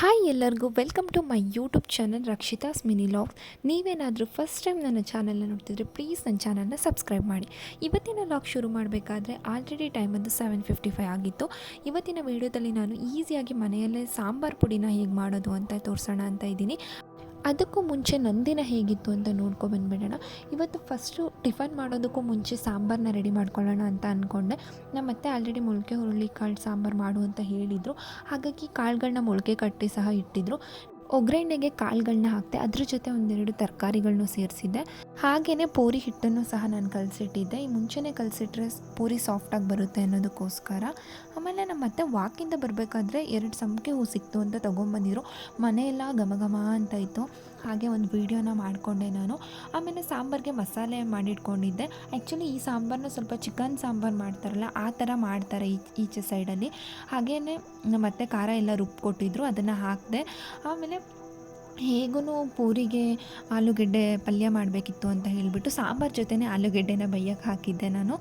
Hi ಎಲ್ಲರಿಗೂ welcome to my YouTube channel Rakshitha's mini logs ನೀವೇನಾದರೂ first time ನನ್ನ ಚಾನಲ್ನ ನೋಡ್ತಿದ್ರೆ ಪ್ಲೀಸ್ ನನ್ನ ಚಾನಲ್ನ ಸಬ್ಸ್ಕ್ರೈಬ್ ಮಾಡಿ. ಇವತ್ತಿನ ಲಾಗ್ ಶುರು ಮಾಡಬೇಕಾದ್ರೆ ಆಲ್ರೆಡಿ ಟೈಮ್ ಅದು ಸೆವೆನ್ ಫಿಫ್ಟಿ ಫೈವ್ ಆಗಿತ್ತು. ಇವತ್ತಿನ ವೀಡಿಯೋದಲ್ಲಿ ನಾನು ಈಸಿಯಾಗಿ ಮನೆಯಲ್ಲೇ ಸಾಂಬಾರು ಪುಡಿನ ಹೇಗೆ ಮಾಡೋದು ಅಂತ ತೋರಿಸೋಣ ಅಂತ ಇದ್ದೀನಿ. ಅದಕ್ಕೂ ಮುಂಚೆ ನಂದಿನ ಹೇಗಿತ್ತು ಅಂತ ನೋಡ್ಕೊ ಬಂದ್ಬಿಡೋಣ. ಇವತ್ತು ಫಸ್ಟು ಟಿಫನ್ ಮಾಡೋದಕ್ಕೂ ಮುಂಚೆ ಸಾಂಬಾರನ್ನ ರೆಡಿ ಮಾಡ್ಕೊಳ್ಳೋಣ ಅಂತ ಅಂದ್ಕೊಂಡೆ ನಮ್ಮ ಮತ್ತೆ ಆಲ್ರೆಡಿ ಮೊಳಕೆ ಹುರುಳಿ ಕಾಳು ಸಾಂಬಾರು ಮಾಡು ಅಂತ ಹೇಳಿದರು. ಹಾಗಾಗಿ ಕಾಳುಗಳನ್ನ ಮೊಳಕೆ, ಕಟ್ಟಿ ಸಹ ಇಟ್ಟಿದ್ರು. ಒಗ್ಗರಣೆಗೆ ಕಾಳುಗಳನ್ನ ಹಾಕ್ತೆ ಅದ್ರ ಜೊತೆ ಒಂದೆರಡು ತರಕಾರಿಗಳನ್ನು ಸೇರಿಸಿದ್ದೆ. ಹಾಗೆಯೇ ಪೂರಿ ಹಿಟ್ಟನ್ನು ಸಹ ನಾನು ಕಲಸಿಟ್ಟಿದ್ದೆ. ಈ ಮುಂಚೆನೇ ಕಲಸಿಟ್ರೆ ಪೂರಿ ಸಾಫ್ಟಾಗಿ ಬರುತ್ತೆ ಅನ್ನೋದಕ್ಕೋಸ್ಕರ. ಆಮೇಲೆ ನಮ್ಮ ಮತ್ತೆ ವಾಕಿಂದ ಬರಬೇಕಾದ್ರೆ ಎರಡು ಸಂಪಿಗೆ ಹೂ ಸಿಕ್ತು ಅಂತ ತೊಗೊಂಬಂದಿದ್ರು ಮನೆಯೆಲ್ಲ ಘಮ ಘಮ ಅಂತ ಇತ್ತು. ಹಾಗೆ ಒಂದು ವೀಡಿಯೋನ ಮಾಡಿಕೊಂಡೆ ನಾನು. ಆಮೇಲೆ ಸಾಂಬಾರಿಗೆ ಮಸಾಲೆ ಮಾಡಿಟ್ಕೊಂಡಿದ್ದೆ. ಆ್ಯಕ್ಚುಲಿ ಈ ಸಾಂಬಾರನ್ನ ಸ್ವಲ್ಪ ಚಿಕನ್ ಸಾಂಬಾರು ಮಾಡ್ತಾರಲ್ಲ, ಆ ಥರ ಮಾಡ್ತಾರೆ ಈಚೆ ಸೈಡಲ್ಲಿ. ಹಾಗೇ ಮತ್ತೆ ಖಾರ ಎಲ್ಲ ರುಬ್ಬಿ ಕೊಟ್ಟಿದ್ರು, ಅದನ್ನು ಹಾಕಿದೆ. ಆಮೇಲೆ ಹೇಗೂ ಪೂರಿಗೆ ಆಲೂಗೆಡ್ಡೆ ಪಲ್ಯ ಮಾಡಬೇಕಿತ್ತು ಅಂತ ಹೇಳಿಬಿಟ್ಟು ಸಾಂಬಾರು ಜೊತೆನೇ ಆಲೂಗೆಡ್ಡೆನ ಬೈಯಕ್ಕೆ ಹಾಕಿದ್ದೆ ನಾನು.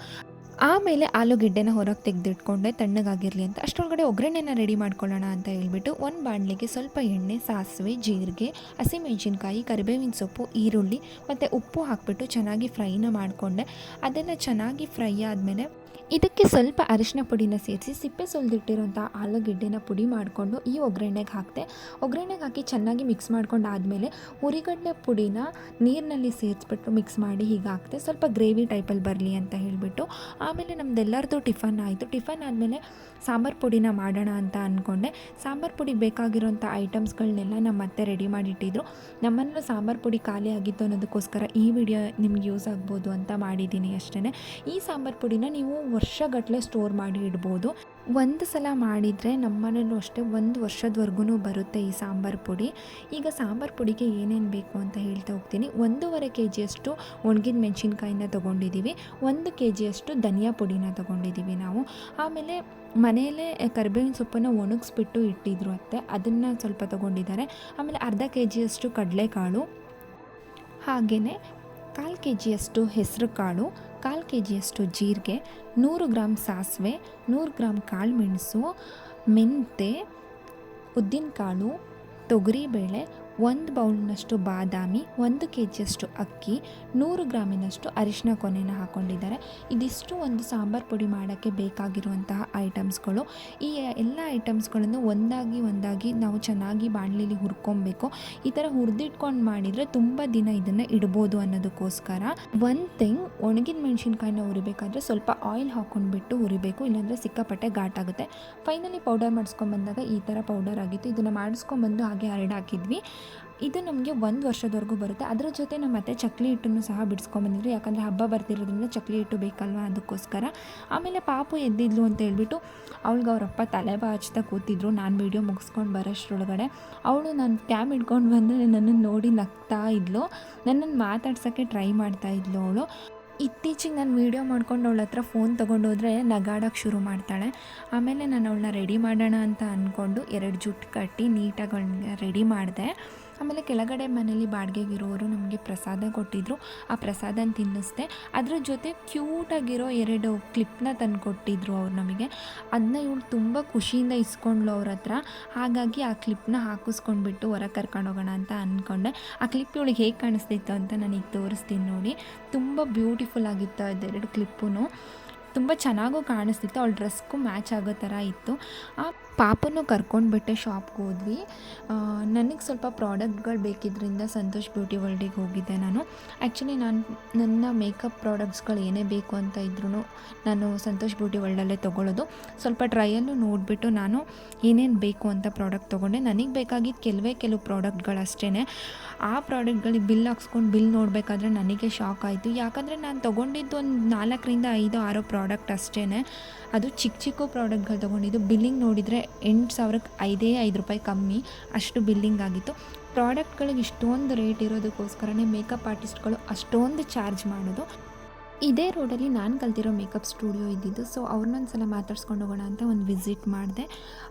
ಆಮೇಲೆ ಆಲೂಗೆಡ್ಡೆನ ಹೊರಗೆ ತೆಗೆದಿಟ್ಕೊಂಡೆ, ತಣ್ಣಗಾಗಿರಲಿ ಅಂತ. ಅಷ್ಟರೊಳಗಡೆ ಒಗ್ಗರಣೆನ ರೆಡಿ ಮಾಡ್ಕೊಳ್ಳೋಣ ಅಂತ ಹೇಳ್ಬಿಟ್ಟು ಒಂದು ಬಾಣಲಿಗೆ ಸ್ವಲ್ಪ ಎಣ್ಣೆ, ಸಾಸಿವೆ, ಜೀರಿಗೆ, ಹಸಿಮೆಣಸಿನ್ಕಾಯಿ, ಕರಿಬೇವಿನ ಸೊಪ್ಪು, ಈರುಳ್ಳಿ ಮತ್ತು ಉಪ್ಪು ಹಾಕಿಬಿಟ್ಟು ಚೆನ್ನಾಗಿ ಫ್ರೈನ ಮಾಡಿಕೊಂಡೆ. ಅದನ್ನು ಚೆನ್ನಾಗಿ ಫ್ರೈ ಆದಮೇಲೆ ಇದಕ್ಕೆ ಸ್ವಲ್ಪ ಅರಿಶಿನ ಪುಡಿನ ಸೇರಿಸಿ ಸಿಪ್ಪೆ ಸುಲಿದಿಟ್ಟಿರೋಂಥ ಆಲೂಗಡ್ಡೆನ ಪುಡಿ ಮಾಡಿಕೊಂಡು ಈ ಒಗ್ಗರಣೆಗೆ ಹಾಕಿದೆ ಒಗ್ಗರಣೆಗೆ ಹಾಕಿ ಚೆನ್ನಾಗಿ ಮಿಕ್ಸ್ ಮಾಡ್ಕೊಂಡು ಆದಮೇಲೆ ಹುರಿಗಡ್ಡೆ ಪುಡಿನ ನೀರಿನಲ್ಲಿ ಸೇರಿಸ್ಬಿಟ್ಟು ಮಿಕ್ಸ್ ಮಾಡಿ ಹೀಗೆ ಹಾಕಿದೆ ಸ್ವಲ್ಪ ಗ್ರೇವಿ ಟೈಪಲ್ಲಿ ಬರಲಿ ಅಂತ ಹೇಳಿಬಿಟ್ಟು ಆಮೇಲೆ ನಮ್ದೆಲ್ಲರದು ಟಿಫನ್ ಆಯಿತು. ಟಿಫನ್ ಆದಮೇಲೆ ಸಾಂಬಾರು ಪುಡಿನ ಮಾಡೋಣ ಅಂತ ಅಂದ್ಕೊಂಡೆ ಸಾಂಬಾರು ಪುಡಿ ಬೇಕಾಗಿರೋಂಥ ಐಟಮ್ಸ್ಗಳನ್ನೆಲ್ಲ ನಮ್ಮ ಮತ್ತೆ ರೆಡಿ ಮಾಡಿಟ್ಟಿದ್ರು. ನಮ್ಮನ್ನು ಸಾಂಬಾರು ಪುಡಿ ಖಾಲಿ ಆಗಿತ್ತು ಅನ್ನೋದಕ್ಕೋಸ್ಕರ ಈ ವಿಡಿಯೋ ನಿಮ್ಗೆ ಯೂಸ್ ಆಗ್ಬೋದು ಅಂತ ಮಾಡಿದ್ದೀನಿ ಅಷ್ಟೇ ಈ ಸಾಂಬಾರು ಪುಡಿನ ನೀವು ವರ್ಷಗಟ್ಟಲೆ ಸ್ಟೋರ್ ಮಾಡಿ ಇಡ್ಬೋದು. ಒಂದು ಸಲ ಮಾಡಿದರೆ ನಮ್ಮ ಮನೇಲೂ ಅಷ್ಟೇ ಒಂದು ವರ್ಷದವರೆಗೂ ಬರುತ್ತೆ ಈ ಸಾಂಬಾರು ಪುಡಿ. ಈಗ ಸಾಂಬಾರು ಪುಡಿಗೆ ಏನೇನು ಬೇಕು ಅಂತ ಹೇಳ್ತಾ ಹೋಗ್ತೀನಿ. ಒಂದೂವರೆ ಕೆ ಜಿಯಷ್ಟು ಒಣಗಿದ ಮೆಣಸಿನ್ಕಾಯಿನ ತೊಗೊಂಡಿದ್ದೀವಿ ಒಂದು ಕೆ ಜಿಯಷ್ಟು ಧನಿಯಾ ಪುಡಿನ ತೊಗೊಂಡಿದ್ದೀವಿ ನಾವು. ಆಮೇಲೆ ಮನೆಯಲ್ಲೇ ಕರಿಬೇವಿನ ಸೊಪ್ಪನ್ನು ಒಣಗಿಸ್ಬಿಟ್ಟು ಇಟ್ಟಿದ್ರು ಅತ್ತೆ. ಅದನ್ನು ಸ್ವಲ್ಪ ತೊಗೊಂಡಿದ್ದಾರೆ. ಆಮೇಲೆ ಅರ್ಧ ಕೆ ಜಿಯಷ್ಟು ಕಡಲೆಕಾಳು ಹಾಗೆಯೇ ಕಾಲು ಕೆ ಜಿಯಷ್ಟು ಹೆಸರು ಕಾಳು ಕಾಲು ಕೆ ಜಿಯಷ್ಟು ಜೀರಿಗೆ ನೂರು ಗ್ರಾಮ್ ಸಾಸಿವೆ ನೂರು ಗ್ರಾಮ್ ಕಾಳುಮೆಣಸು ಮೆಂತೆ ಉದ್ದಿನಕಾಳು ತೊಗರಿಬೇಳೆ ಒಂದು ಬೌಲ್ನಷ್ಟು ಬಾದಾಮಿ, ಒಂದು ಕೆ ಜಿಯಷ್ಟು ಅಕ್ಕಿ, ನೂರು ಗ್ರಾಮಿನಷ್ಟು ಅರಿಶಿನ ಕೊನೆಯನ್ನು ಹಾಕ್ಕೊಂಡಿದ್ದಾರೆ ಇದಿಷ್ಟು ಒಂದು ಸಾಂಬಾರು ಪುಡಿ ಮಾಡೋಕ್ಕೆ ಬೇಕಾಗಿರುವಂತಹ ಐಟಮ್ಸ್ಗಳು. ಈ ಎಲ್ಲ ಐಟಮ್ಸ್ಗಳನ್ನು ಒಂದಾಗಿ ಒಂದಾಗಿ ನಾವು ಚೆನ್ನಾಗಿ ಬಾಣಲಿಲಿ ಹುರ್ಕೊಬೇಕು. ಈ ಥರ ಹುರಿದಿಟ್ಕೊಂಡು ಮಾಡಿದರೆ ತುಂಬ ದಿನ ಇದನ್ನು ಇಡ್ಬೋದು ಅನ್ನೋದಕ್ಕೋಸ್ಕರ. ಒಂದು ಥಿಂಗ್, ಒಣಗಿದ ಮೆಣಸಿನ್ಕಾಯಿನ ಹುರಿಬೇಕಾದ್ರೆ ಸ್ವಲ್ಪ ಆಯಿಲ್ ಹಾಕ್ಕೊಂಡ್ಬಿಟ್ಟು ಹುರಿಬೇಕು, ಇಲ್ಲಾಂದರೆ ಸಿಕ್ಕಾಪಟ್ಟೆ ಘಾಟಾಗುತ್ತೆ ಫೈನಲಿ ಪೌಡರ್ ಮಾಡಿಸ್ಕೊಂಡ್ಬಂದಾಗ ಈ ಥರ ಪೌಡರ್ ಆಗಿತ್ತು. ಇದನ್ನು ಮಾಡಿಸ್ಕೊಂಬಂದು ಹಾಗೆ ಹರಡಾಕಿದ್ವಿ ಇದು ನಮಗೆ ಒಂದು ವರ್ಷದವರೆಗೂ ಬರುತ್ತೆ. ಅದರ ಜೊತೆ ನಮ್ಮ ಮತ್ತೆ ಚಕ್ಲಿ ಹಿಟ್ಟನ್ನು ಸಹ ಬಿಡಿಸ್ಕೊಂಬಂದಿದ್ರು ಯಾಕಂದರೆ ಹಬ್ಬ ಬರ್ತಿರೋದ್ರಿಂದ ಚಕ್ಲಿ ಹಿಟ್ಟು ಬೇಕಲ್ವ ಅದಕ್ಕೋಸ್ಕರ. ಆಮೇಲೆ ಪಾಪು ಎದ್ದಿದ್ಲು ಅಂತ ಹೇಳ್ಬಿಟ್ಟು ಅವ್ಳಿಗೆ ಅವರಪ್ಪ ತಲೆ ಬಾಚ್ತಾ ಕೂತಿದ್ರು. ನಾನು ವೀಡಿಯೋ ಮುಗಿಸ್ಕೊಂಡು ಬರೋಷ್ಟ್ರೊಳಗಡೆ ಅವಳು ನಾನು ಕ್ಯಾಮ್ ಹಿಡ್ಕೊಂಡು ಬಂದರೆ ನನ್ನನ್ನು ನೋಡಿ ನಗ್ತಾ ಇದ್ಲು. ನನ್ನನ್ನು ಮಾತಾಡ್ಸೋಕ್ಕೆ ಟ್ರೈ ಮಾಡ್ತಾ ಇದ್ಲು ಅವಳು. ಇತ್ತೀಚೆಗೆ ನಾನು ವೀಡಿಯೋ ಮಾಡ್ಕೊಂಡು ಅವಳ ಹತ್ರ ಫೋನ್ ತೊಗೊಂಡೋದ್ರೆ ನಗಾಡೋಕ್ಕೆ ಶುರು ಮಾಡ್ತಾಳೆ. ಆಮೇಲೆ ನಾನು ಅವಳನ್ನ ರೆಡಿ ಮಾಡೋಣ ಅಂತ ಅಂದ್ಕೊಂಡು ಎರಡು ಜುಟ್ಟು ಕಟ್ಟಿ ನೀಟಾಗಿ ಅವಳನ್ನ ರೆಡಿ ಮಾಡಿದೆ. ಆಮೇಲೆ ಕೆಳಗಡೆ ಮನೇಲಿ ಬಾಡಿಗೆಗಿರೋರು ನಮಗೆ ಪ್ರಸಾದ ಕೊಟ್ಟಿದ್ದರು ಆ ಪ್ರಸಾದನ ತಿನ್ನಿಸ್ದೆ. ಅದ್ರ ಜೊತೆ ಕ್ಯೂಟಾಗಿರೋ ಎರಡು ಕ್ಲಿಪ್ನ ತಂದು ಕೊಟ್ಟಿದ್ರು ಅವ್ರು ನಮಗೆ. ಅದನ್ನ ಇವಳು ತುಂಬ ಖುಷಿಯಿಂದ ಇಸ್ಕೊಂಡ್ಲು ಅವ್ರ ಹತ್ರ. ಹಾಗಾಗಿ ಆ ಕ್ಲಿಪ್ನ ಹಾಕಿಸ್ಕೊಂಡ್ಬಿಟ್ಟು ಹೊರಗೆ ಕರ್ಕೊಂಡೋಗೋಣ ಅಂತ ಅಂದ್ಕೊಂಡೆ ಆ ಕ್ಲಿಪ್ ಇವಳಿಗೆ ಹೇಗೆ ಕಾಣಿಸ್ತಿತ್ತು ಅಂತ ನನಗೆ ತೋರಿಸ್ತೀನಿ ನೋಡಿ. ತುಂಬ ಬ್ಯೂಟಿಫುಲ್ ಆಗಿತ್ತು ಅದೆರಡು ಕ್ಲಿಪ್ಪು ತುಂಬ ಚೆನ್ನಾಗೂ ಕಾಣಿಸ್ತಿತ್ತು. ಅವಳ ಡ್ರೆಸ್ಗೂ ಮ್ಯಾಚ್ ಆಗೋ ಥರ ಇತ್ತು. ಆ ಪಾಪನ್ನು ಕರ್ಕೊಂಡ್ಬಿಟ್ಟೆ ಶಾಪ್ಗೆ ಹೋದ್ವಿ. ನನಗೆ ಸ್ವಲ್ಪ ಪ್ರಾಡಕ್ಟ್ಗಳು ಬೇಕಿದ್ದರಿಂದ ಸಂತೋಷ್ ಬ್ಯೂಟಿ ವರ್ಲ್ಡಿಗೆ ಹೋಗಿದ್ದೆ ನಾನು. ಆ್ಯಕ್ಚುಲಿ ನಾನು, ನನ್ನ ಮೇಕಪ್ ಪ್ರಾಡಕ್ಟ್ಸ್ಗಳು ಏನೇ ಬೇಕು ಅಂತ ಇದ್ರೂ ನಾನು ಸಂತೋಷ್ ಬ್ಯೂಟಿ ವರ್ಲ್ಡಲ್ಲೇ ತೊಗೊಳ್ಳೋದು ಸ್ವಲ್ಪ ಟ್ರಯಲ್ಲು ನೋಡಿಬಿಟ್ಟು ನಾನು ಏನೇನು ಬೇಕು ಅಂತ ಪ್ರಾಡಕ್ಟ್ ತೊಗೊಂಡೆ. ನನಗೆ ಬೇಕಾಗಿದ್ದು ಕೆಲವೇ ಕೆಲವು ಪ್ರಾಡಕ್ಟ್ಗಳು ಅಷ್ಟೇ ಆ ಪ್ರಾಡಕ್ಟ್ಗಳಿಗೆ ಬಿಲ್ ಹಾಕ್ಸ್ಕೊಂಡು ಬಿಲ್ ನೋಡಬೇಕಾದ್ರೆ ನನಗೆ ಶಾಕ್ ಆಯಿತು. ಯಾಕಂದರೆ ನಾನು ತೊಗೊಂಡಿದ್ದು ಒಂದು ನಾಲ್ಕರಿಂದ ಐದು, ಆರು ಪ್ರಾಡಕ್ಟ್ ಅಷ್ಟೇ ಅದು ಚಿಕ್ಕ ಚಿಕ್ಕ ಪ್ರಾಡಕ್ಟ್ಗಳು ತೊಗೊಂಡಿದ್ದು ಬಿಲ್ಲಿಂಗ್ ನೋಡಿದರೆ ಎಂಟು ಸಾವಿರಕ್ಕೆ ಐದೇ ಐದು ರೂಪಾಯಿ ಕಮ್ಮಿ. ಅಷ್ಟು ಬಿಲ್ಲಿಂಗ್ ಆಗಿತ್ತು. ಪ್ರಾಡಕ್ಟ್ಗಳಿಗೆ ಇಷ್ಟೊಂದು ರೇಟ್ ಇರೋದಕ್ಕೋಸ್ಕರನೇ ಮೇಕಪ್ ಆರ್ಟಿಸ್ಟ್ಗಳು ಅಷ್ಟೊಂದು ಚಾರ್ಜ್ ಮಾಡೋದು. ಇದೇ ರೋಡಲ್ಲಿ ನಾನು ಕಲ್ತಿರೋ ಮೇಕಪ್ ಸ್ಟುಡಿಯೋ ಇದ್ದಿದ್ದು, ಸೊ ಅವ್ರನ್ನೊಂದು ಸಲ ಮಾತಾಡ್ಸ್ಕೊಂಡು ಹೋಗೋಣ ಅಂತ ಒಂದು ವಿಸಿಟ್ ಮಾಡಿದೆ.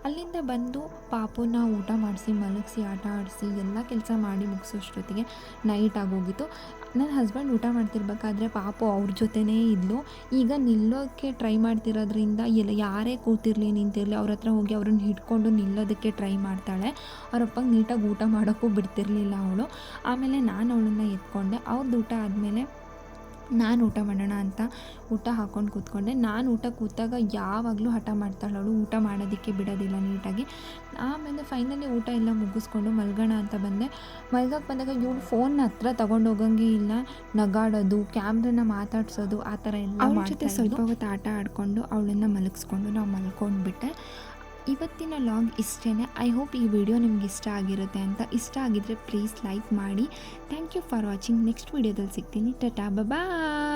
ಅಲ್ಲಿಂದ ಬಂದು ಪಾಪುನ ಊಟ ಮಾಡಿಸಿ, ಮಲಗಿಸಿ, ಆಟ ಆಡಿಸಿ, ಎಲ್ಲ ಕೆಲಸ ಮಾಡಿ ಮುಗಿಸೋಷ್ಟೊತ್ತಿಗೆ ನೈಟ್ ಆಗೋಗಿತ್ತು. ನನ್ನ ಹಸ್ಬೆಂಡ್ ಊಟ ಮಾಡ್ತಿರ್ಬೇಕಾದ್ರೆ ಪಾಪು ಅವ್ರ ಜೊತೆನೇ ಇದ್ಲು. ಈಗ ನಿಲ್ಲೋಕ್ಕೆ ಟ್ರೈ ಮಾಡ್ತಿರೋದ್ರಿಂದ ಎಲ್ಲ ಯಾರೇ ಕೂತಿರಲಿ, ನಿಂತಿರಲಿ, ಅವ್ರ ಹತ್ರ ಹೋಗಿ ಅವ್ರನ್ನ ಹಿಡ್ಕೊಂಡು ನಿಲ್ಲೋದಕ್ಕೆ ಟ್ರೈ ಮಾಡ್ತಾಳೆ. ಅವರಪ್ಪಂಗೆ ನೀಟಾಗಿ ಊಟ ಮಾಡೋಕ್ಕೂ ಬಿಡ್ತಿರ್ಲಿಲ್ಲ ಅವಳು. ಆಮೇಲೆ ನಾನು ಅವಳನ್ನ ಎತ್ಕೊಂಡೆ. ಅವ್ರದ್ದು ಊಟ ಆದಮೇಲೆ ನಾನು ಊಟ ಮಾಡೋಣ ಅಂತ ಊಟ ಹಾಕ್ಕೊಂಡು ಕೂತ್ಕೊಂಡೆ. ನಾನು ಊಟ ಕೂತಾಗ ಯಾವಾಗಲೂ ಹಠ ಮಾಡ್ತಾಳೆ ಅವಳು. ಊಟ ಮಾಡೋದಕ್ಕೆ ಬಿಡೋದಿಲ್ಲ ನೀಟಾಗಿ. ಆಮೇಲೆ ಫೈನಲಿ ಊಟ ಎಲ್ಲ ಮುಗಿಸ್ಕೊಂಡು ಮಲ್ಗೋಣ ಅಂತ ಬಂದೆ. ಮಲ್ಗಕ್ಕೆ ಬಂದಾಗ ಇವಳು ಫೋನ್ ಹತ್ರ ತೊಗೊಂಡು ಹೋಗಂಗೆ ಇಲ್ಲ. ನಗಾಡೋದು ಕ್ಯಾಮ್ರನ್ನ ಮಾತಾಡ್ಸೋದು ಆ ಥರ ಎಲ್ಲ ಜೊತೆ ಸ್ವಲ್ಪ ಹೊತ್ತು ಆಟ ಆಡಿಕೊಂಡು ಅವಳನ್ನು ಮಲಗಿಸ್ಕೊಂಡು ನಾವು ಮಲ್ಕೊಂಡ್ಬಿಟ್ಟೆ. ಇವತ್ತಿನ ಲಾಗ್ ಇಷ್ಟೇ ಐ ಹೋಪ್ ಈ ವಿಡಿಯೋ ನಿಮ್ಗೆ ಇಷ್ಟ ಆಗಿರುತ್ತೆ ಅಂತ. ಇಷ್ಟ ಆಗಿದ್ರೆ ಪ್ಲೀಸ್ ಲೈಕ್ ಮಾಡಿ. Thank you for watching next ವಿಡಿಯೋದಲ್ಲಿ ಸಿಗ್ತೀನಿ. ಟಟಾ ಬಾಯ್